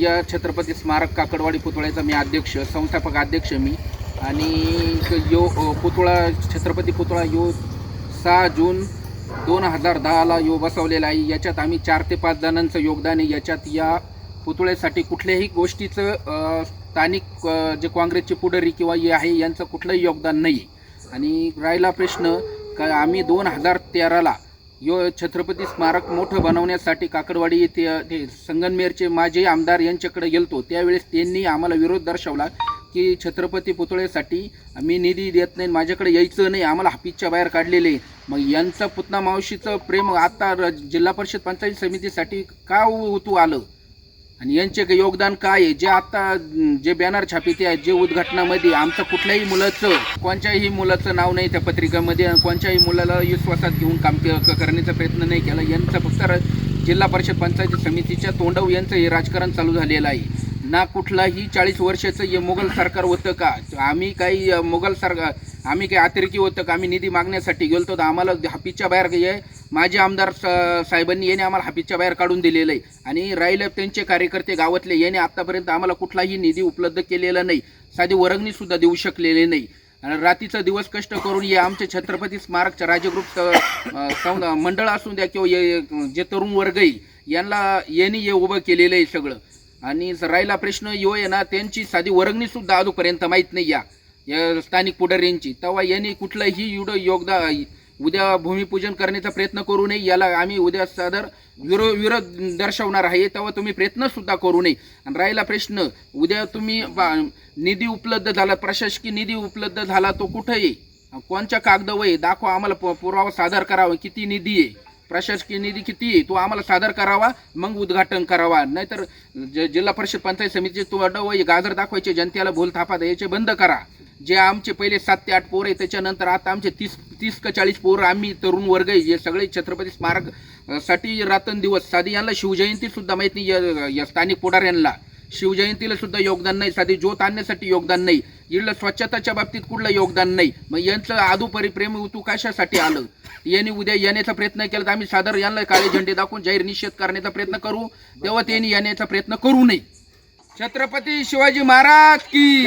या छत्रपती स्मारक काकडवाडी पुतळ्याचा मी अध्यक्ष संस्थापक अध्यक्ष मी. आणि यो पुतळा छत्रपती पुतळा यो सहा जून दोन हजार दहाला यो बसवलेला आहे. याच्यात आम्ही चार ते पाच जणांचं योगदान आहे. याच्यात या पुतळ्यासाठी कुठल्याही गोष्टीचं स्थानिक जे काँग्रेसचे पुढारी किंवा हे आहे यांचं कुठलंही योगदान नाही. आणि राहिला प्रश्न का आम्ही दोन हजार तेराला यो छत्रपती स्मारक मोठं बनवण्यासाठी काकडवाडी येथे ते संगनमेरचे माजी आमदार यांच्याकडे गेलतो त्यावेळेस त्यांनी आम्हाला विरोध दर्शवला की छत्रपती पुतळेसाठी मी निधी देत नाही माझ्याकडे यायचं नाही आम्हाला हापीच्या बाहेर काढलेले आहे. मग यांचं पुतना मावशीचं प्रेम आता र- जिल्हा परिषद पंचायत समितीसाठी का उतू आलं आणि यांचे काही योगदान काय आहे? जे आता जे बॅनर छापिते आहेत जे उद्घाटनामध्ये आमचं कुठल्याही मुलाचं कोणत्याही मुलाचं नाव नाही त्या पत्रिकेमध्ये आणि कोणत्याही मुलाला विश्वासात घेऊन काम क- करण्याचा प्रयत्न नाही केला. यांचं फक्त जिल्हा परिषद पंचायत समितीच्या तोंडव यांचं हे राजकारण चालू झालेलं आहे. ना कुठलाही चाळीस वर्षाचं हे मुघल सरकार होतं का? आम्ही काही मुघल सरकार आम्ही काही अतिरेकी होतं का? आम्ही निधी मागण्यासाठी गेलो तर आम्हाला हापीच्या बाहेर हे माजी आमदार स- साहेबांनी याने आम्हाला हापीच्या बाहेर काढून दिलेलं आहे. आणि राहिलं त्यांचे कार्यकर्ते गावातले याने आतापर्यंत आम्हाला कुठलाही निधी उपलब्ध केलेला नाही. साधी वर्गणी सुद्धा देऊ शकलेले नाही. आणि रात्रीचा दिवस कष्ट करून हे आमचे छत्रपती स्मारकच्या राजगृप सं- मंडळ असून द्या किंवा जे तरुण वर्ग आहे यांना यांनी हे उभं केलेलं आहे सगळं. आणि राहिला प्रश्न यो आहे ना त्यांची साधी वर्गणी सुद्धा अजूनपर्यंत माहीत नाही या स्थानिक पुढाऱ्यांची. तेव्हा यांनी कुठलंही युड योगदान उद्या भूमिपूजन करण्याचा प्रयत्न करू नये याला आम्ही उद्या सादर विरो विरोध दर्शवणार आहे तेव्हा तुम्ही प्रयत्नसुद्धा करू नये. आणि राहिला प्रश्न उद्या तुम्ही बा- निधी उपलब्ध झाला प्रशासकीय निधी उपलब्ध झाला तो कुठं आहे? कोणच्या कागदावर आहे? दाखवा आम्हाला पुरावा सादर करावा किती निधी आहे? प्रशासकीय निधी किती आहे? तो आम्हाला सादर करावा मग उद्घाटन करावा. नाहीतर ज- जिल्हा परिषद पंचायत समितीचे तो अडव गाजर दाखवायचे जनतेला भूल थापा द्यायचे बंद करा. जे आमचे पहिले सात ते आठ पोर आहे त्याच्यानंतर आता आमचे तीस तीस का चाळीस पोर आम्ही तरुण वर्ग आहे जे सगळे छत्रपती स्मारकसाठी रातनदिवस साधी यांना शिवजयंती सुद्धा माहीत नाही या- या स्थानिक शिवजयंतीला सुद्धा योगदान नाही साधी ज्योत आणण्यासाठी योगदान नाही इथलं स्वच्छताच्या बाबतीत कुठलं योगदान नाही. मग यांचं आदुपरी प्रेम तू कशासाठी आलं? यांनी उद्या येण्याचा प्रयत्न केला तर आम्ही सादर यांना काळे झेंडे दाखवून जाहीर निषेध करण्याचा प्रयत्न करू. तेव्हा त्यांनी येण्याचा प्रयत्न करू नये. छत्रपती शिवाजी महाराज की